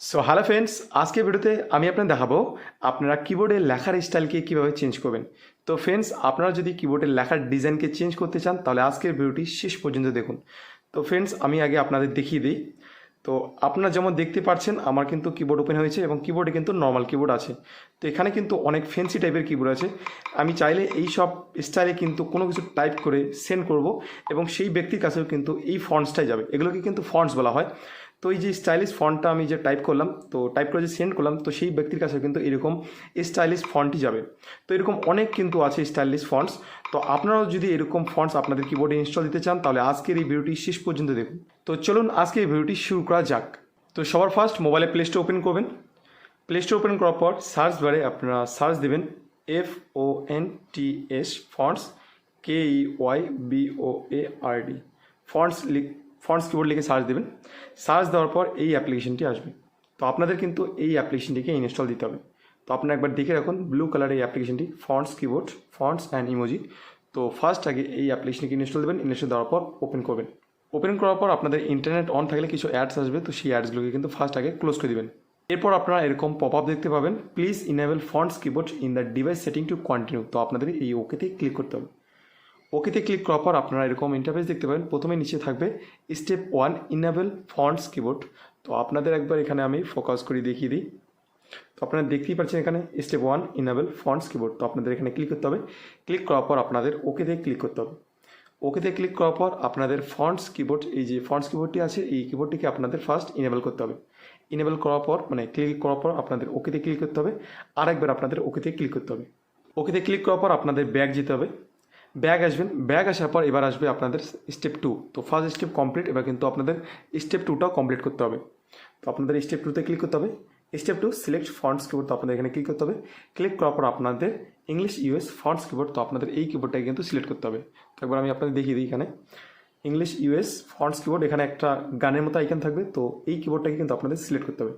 So hello friends আজকে ভিডিওতে আমি আপনাদের দেখাবো আপনারা কিবোর্ডের লেখার স্টাইলকে কীভাবে চেঞ্জ করবেন। তো ফ্রেন্ডস আপনারা যদি কিবোর্ডের লেখার ডিজাইনকে চেঞ্জ করতে চান, তাহলে আজকের ভিডিওটি শেষ পর্যন্ত দেখুন। তো ফ্রেন্ডস আমি আগে আপনাদের দেখিয়ে দিই। তো আপনারা যেমন দেখতে পাচ্ছেন, আমার কিন্তু কিবোর্ড ওপেন হয়েছে এবং কিবোর্ডে কিন্তু নর্মাল কিবোর্ড আছে। তো এখানে কিন্তু অনেক ফেন্সি টাইপের কিবোর্ড আছে। আমি চাইলে এই সব স্টাইলে কিন্তু কোনো কিছু টাইপ করে সেন্ড করব এবং সেই ব্যক্তির কাছেও কিন্তু এই ফন্টসটাই যাবে। এগুলোকে কিন্তু ফন্টস বলা হয়। তো এই যে স্টাইলিশ ফন্টটা আমি যে টাইপ করলাম, তো টাইপ করে যে সেন্ড করলাম, তো সেই ব্যক্তির কাছে কিন্তু এরকম স্টাইলিশ ফন্টই যাবে। তো এরকম অনেক কিন্তু আছে স্টাইলিশ ফন্টস তো আপনারাও যদি এরকম ফন্টস আপনাদের কিবোর্ডে ইনস্টল দিতে চান, তাহলে আজকের এই ভিডিওটি শেষ পর্যন্ত দেখুন। তো চলুন আজকে এই ভিডিওটি শুরু করা যাক। তো সবার ফার্স্ট মোবাইলে প্লে স্টোর ওপেন করবেন। প্লে স্টোর ওপেন করার পর সার্চ বারে আপনারা সার্চ দেবেন F O N T S fonts K E Y B O A R D fonts লিখ ফন্টস কিবোর্ড লিখে সার্চ দেবেন। সার্চ দেওয়ার পর এই অ্যাপ্লিকেশনটি আসবে। তো আপনাদের কিন্তু এই অ্যাপ্লিকেশনটিকে ইনস্টল দিতে হবে। তো আপনারা একবার দেখে রাখুন ব্লু কালারের এই অ্যাপ্লিকেশনটি fonts keyboard fonts and emoji তো ফার্স্ট আগে এই অ্যাপ্লিকেশনকে ইনস্টল দেবেন ইনস্টল দেওয়ার পর ওপেন করবেন। ওপেন করার পর আপনাদের ইন্টারনেট অন থাকলে কিছু অ্যাডস আসবে, তো সেই অ্যাডসগুলোকে কিন্তু ফার্স্ট আগে ক্লোজ করে দেবেন। এরপর আপনারা এরকম পপ আপ দেখতে পাবেন। Please enable fonts keyboard in the device setting to continue তো আপনাদের এই ওকেতে ক্লিক করতে হবে। ওকেতে ক্লিক করার পর আপনারা এরকম ইন্টারফেস দেখতে পাবেন প্রথমে নিচে থাকবে step one enable fonts keyboard তো আপনাদের একবার এখানে আমি ফোকাস করে, দেখিয়ে দিই। তো আপনারা দেখতেই পাচ্ছেন এখানে step one enable fonts keyboard তো আপনাদের এখানে ক্লিক করতে হবে। ক্লিক করার পর আপনাদের ওকেতে ক্লিক করতে হবে। ওকেতে ক্লিক করার পর আপনাদের ফন্টস কিবোর্ড এই যে ফন্টস কিবোর্ডটি আছে, এই কিবোর্ডটিকে আপনাদের ফার্স্ট ইনেবল করতে হবে। ইনেবল করার পর মানে ক্লিক করার পর আপনাদের ওকেতে ক্লিক করতে হবে। আরেকবার আপনাদের ওকেতে ক্লিক করতে হবে। ওকেতে ক্লিক করার পর আপনাদের ব্যাগ যেতে হবে। ব্যাগ আসবেন, ব্যাগ আসার পর এবার আসবে আপনাদের স্টেপ টু তো ফার্স্ট স্টেপ কমপ্লিট এবার কিন্তু আপনাদের স্টেপ টুটাও কমপ্লিট করতে হবে। তো আপনাদের স্টেপ টুতে ক্লিক করতে হবে। Step two select fonts keyboard তো আপনাদের এখানে ক্লিক করতে হবে। ক্লিক করার পর আপনাদের ইংলিশ ইউএস ফন্টস কিবোর্ড তো আপনাদের এই কিবোর্ডটাকে কিন্তু সিলেক্ট করতে হবে। তো একবার আমি আপনাদের দেখিয়ে দিই এখানে। ইংলিশ ইউএস ফন্টস কিবোর্ড এখানে একটা গানের মতো আইকন থাকবে। তো এই কিবোর্ডটাকে কিন্তু আপনাদের সিলেক্ট করতে হবে।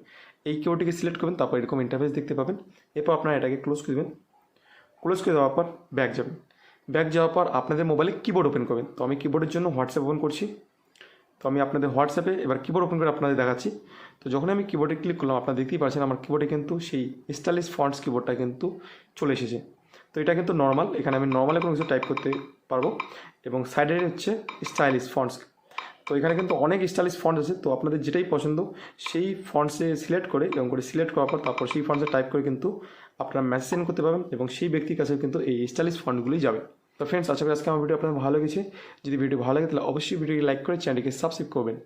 এই কিবোর্ডটিকে সিলেক্ট করবেন, তারপর এরকম ইন্টারফেস দেখতে পাবেন। এরপর আপনারা এটাকে ক্লোজ করে দেবেন। ক্লোজ করে দেওয়ার পর ব্যাক যাবেন। ব্যাক যাওয়ার পর আপনাদের মোবাইলে কিবোর্ড ওপেন করবেন। তো আমি কিবোর্ডের জন্য হোয়াটসঅ্যাপ ওপেন করছি। তো আমি আপনাদের হোয়াটসঅ্যাপে এবার কিবোর্ড ওপেন করে আপনাদের দেখাচ্ছি। তো যখন আমি কিবোর্ডে ক্লিক করলাম, আপনারা দেখতেই পাচ্ছেন আমার কিবোর্ডে কিন্তু সেই স্টাইলিশ ফন্টস কিবোর্ডটা কিন্তু চলে এসেছে। তো এটা কিন্তু নর্মাল এখানে আমি নর্মালে কোনো কিছু টাইপ করতে পারব। এবং সাইডে হচ্ছে স্টাইলিশ ফন্টস তো এখানে কিন্তু অনেক স্টাইলিশ ফন্ট আছে। তো আপনাদের যেটাই পছন্দ, সেই ফন্টসে সিলেক্ট করে এবং করে সিলেক্ট করার পর তারপর সেই ফন্টসে টাইপ করে কিন্তু আপনারা মেসেজ সেন্ড করতে পারবেন। এবং সেই ব্যক্তির কাছে কিন্তু এই স্টাইলিশ ফন্টগুলি যাবে। তো ফ্রেন্ডস আশা করি আজকে আমার ভিডিও আপনার ভালো লেগেছে। যদি ভিডিও ভালো লাগে, তাহলে অবশ্যই ভিডিওটি লাইক করে চ্যানেলটিকে সাবস্ক্রাইব করবেন।